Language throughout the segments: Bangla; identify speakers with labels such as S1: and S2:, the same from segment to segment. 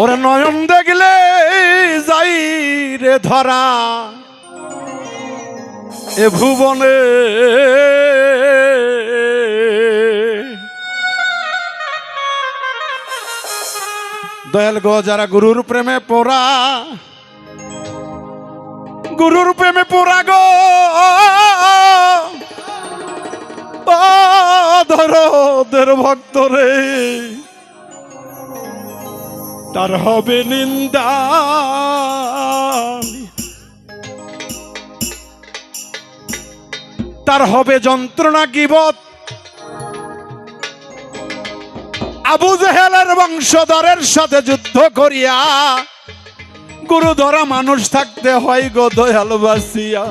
S1: ওরে নয়ন দেখলে যাই রে ধরা। এ ভুবনে দয়াল গো, যারা গুরুর প্রেমে পোড়া, গুরুর প্রেমে পোড়া গো ধরো ভক্ত রে তার হবে নিন্দা। তার হবে যন্ত্রণা কিবত আবু জেহেলের বংশধরের সাথে যুদ্ধ করিয়া গুরু ধরা মানুষ থাকতে হয় গো দয়াল বাসিয়া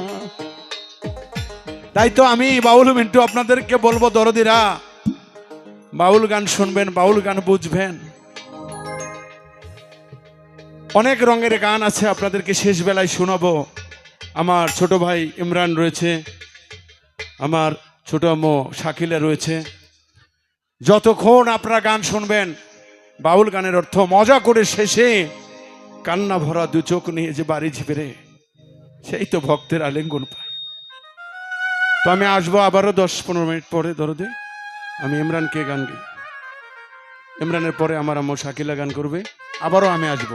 S1: তাই তো আমি বাউল মিন্টু আপনাদেরকে বলব, দরদিরা, বাউল গান শুনবেন, বাউল গান বুঝবেন। অনেক রঙের গান আছে, আপনাদেরকে শেষ বেলায় শোনাবো। আমার ছোট ভাই ইমরান রয়েছে, আমার ছোট আম্মু শাকিলা রয়েছে। যতক্ষণ আপনারা গান শুনবেন, বাউল গানের অর্থ মজা করে শেষে কান্না ভরা দু চোখ নিয়ে যে বাড়ি ঝিপেরে সেই তো ভক্তের আলিঙ্গন পায়। তো আমি আসব আবারও দশ পনেরো মিনিট পরে, দরদে। আমি ইমরানকে গান গাই। ইমরানের পরে আমার আম্মু শাকিলা গান করবে। আবারও আমি আসব।